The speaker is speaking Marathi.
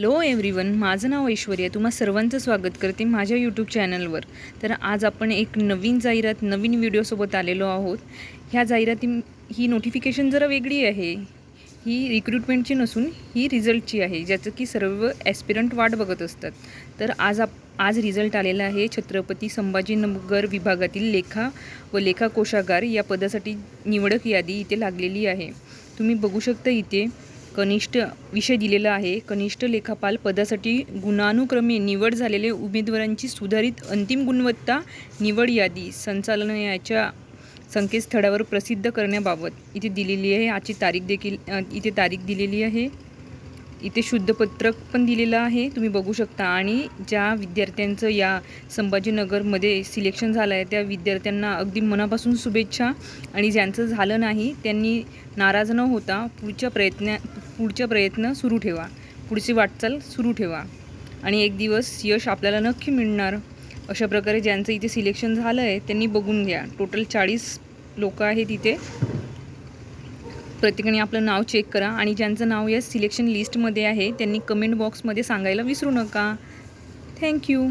हॅलो एव्हरीवन माझं नाव ऐश्वर्या. तुम्हा सर्वांचं स्वागत करते माझ्या यूट्यूब चॅनलवर तर आज आपण एक नवीन जाहिरात नवीन व्हिडिओसोबत आलेलो आहोत. ह्या जाहिराती ही नोटिफिकेशन जरा वेगळी आहे. ही रिक्रुटमेंटची नसून ही रिझल्टची आहे ज्याचं की सर्व ॲस्पिरंट वाट बघत असतात. तर आज आप आज रिझल्ट आलेला आहे छत्रपती संभाजीनगर विभागातील लेखा व लेखा कोशागार या पदासाठी निवडक यादी इथे लागलेली आहे. तुम्ही बघू शकता इथे कनिष्ठ विषय दिलेला आहे. कनिष्ठ लेखापाल पदासाठी गुणानुक्रमे निवड झालेले उमेदवारांची सुधारित अंतिम गुणवत्ता निवड यादी संचालनाच्या संकेतस्थळावर प्रसिद्ध करण्याबाबत इथे दिलेली आहे. आजची तारीख देखील इथे तारीख दिलेली आहे. इथे शुद्धपत्रक पण दिलेलं आहे. तुम्ही बघू शकता. आणि ज्या विद्यार्थ्यांचं या संभाजीनगरमध्ये सिलेक्शन झालं आहे त्या विद्यार्थ्यांना अगदी मनापासून शुभेच्छा. आणि ज्यांचं झालं नाही त्यांनी नाराज न होता पुढच्या प्रयत्ना पुढचे प्रयत्न सुरू ठेवा. पुढची वाटचाल सुरू ठेवा. आणि एक दिवस यश आपल्याला नक्की मिळणार. अशा प्रकारे ज्यांचं इथे सिलेक्शन झालं आहे त्यांनी बघून घ्या. टोटल चाळीस लोक आहेत इथे. प्रत्येकाने आपलं नाव चेक करा. आणि ज्यांचं नाव या सिलेक्शन लिस्टमध्ये आहे त्यांनी कमेंट बॉक्समध्ये सांगायला विसरू नका. थँक्यू